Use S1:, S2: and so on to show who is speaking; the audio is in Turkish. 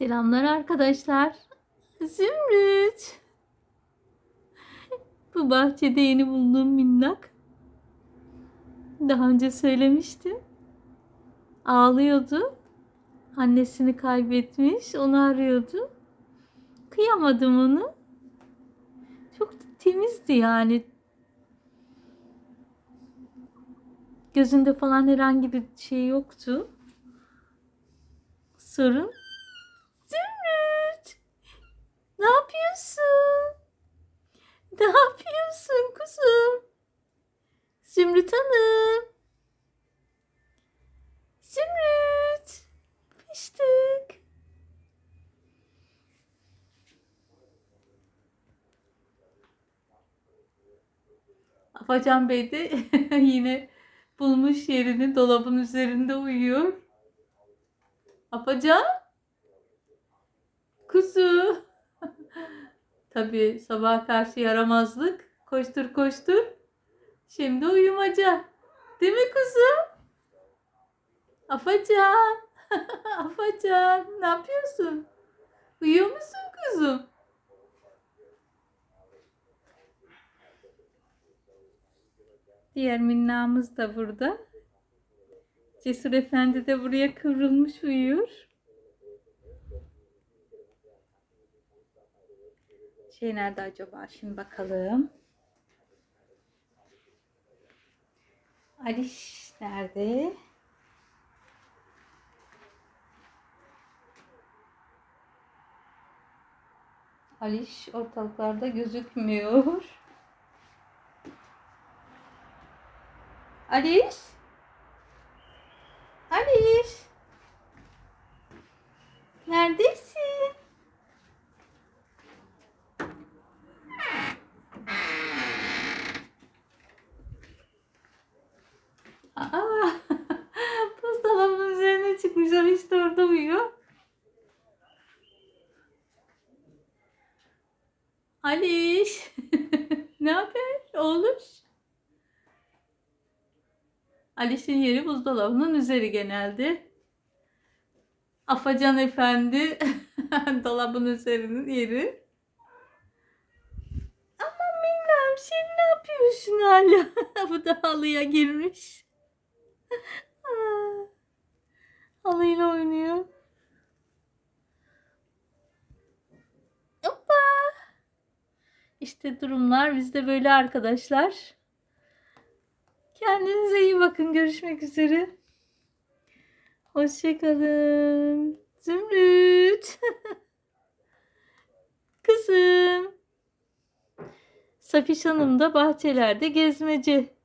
S1: Selamlar arkadaşlar. Zümrüt. Bu bahçede yeni bulduğum minnak. Daha önce söylemiştim. Ağlıyordu. Annesini kaybetmiş. Onu arıyordu. Kıyamadım onu. Çok temizdi yani. Gözünde falan herhangi bir şey yoktu. Sorun. Zümrüt. Ne yapıyorsun? Ne yapıyorsun kuzum? Zümrüt Hanım. Zümrüt. Fıştık. Afacan Bey de yine bulmuş yerini dolabın üzerinde uyuyor. Afacan? Kuzu. Tabii sabah karşı yaramazlık. Koştur koştur. Şimdi uyumaca. Değil mi kuzu? Afacan. Afacan. Ne yapıyorsun? Uyuyor musun kuzum? Diğer minnamız da burada. Cesur Efendi de buraya kıvrılmış uyuyor. Şey nerede acaba? Şimdi bakalım. Aliş nerede? Aliş ortalıklarda gözükmüyor. Aliş? Aliş? Neredesin? Aa, buzdolabının çıkmışlar işte orada uyuyor. Aliş, ne haber oğluş? Aliş'in yeri buzdolabının üzeri genelde. Afacan Efendi dolabın üzerinin yeri. Aman minnem sen ne yapıyorsun hala? Bu da halıya girmiş. Aa, Halıyla oynuyor. Hoppa. İşte durumlar bizde böyle arkadaşlar. Kendinize iyi bakın. Görüşmek üzere. Hoşçakalın. Zümrüt. Kızım. Safiş Hanım da bahçelerde gezmece.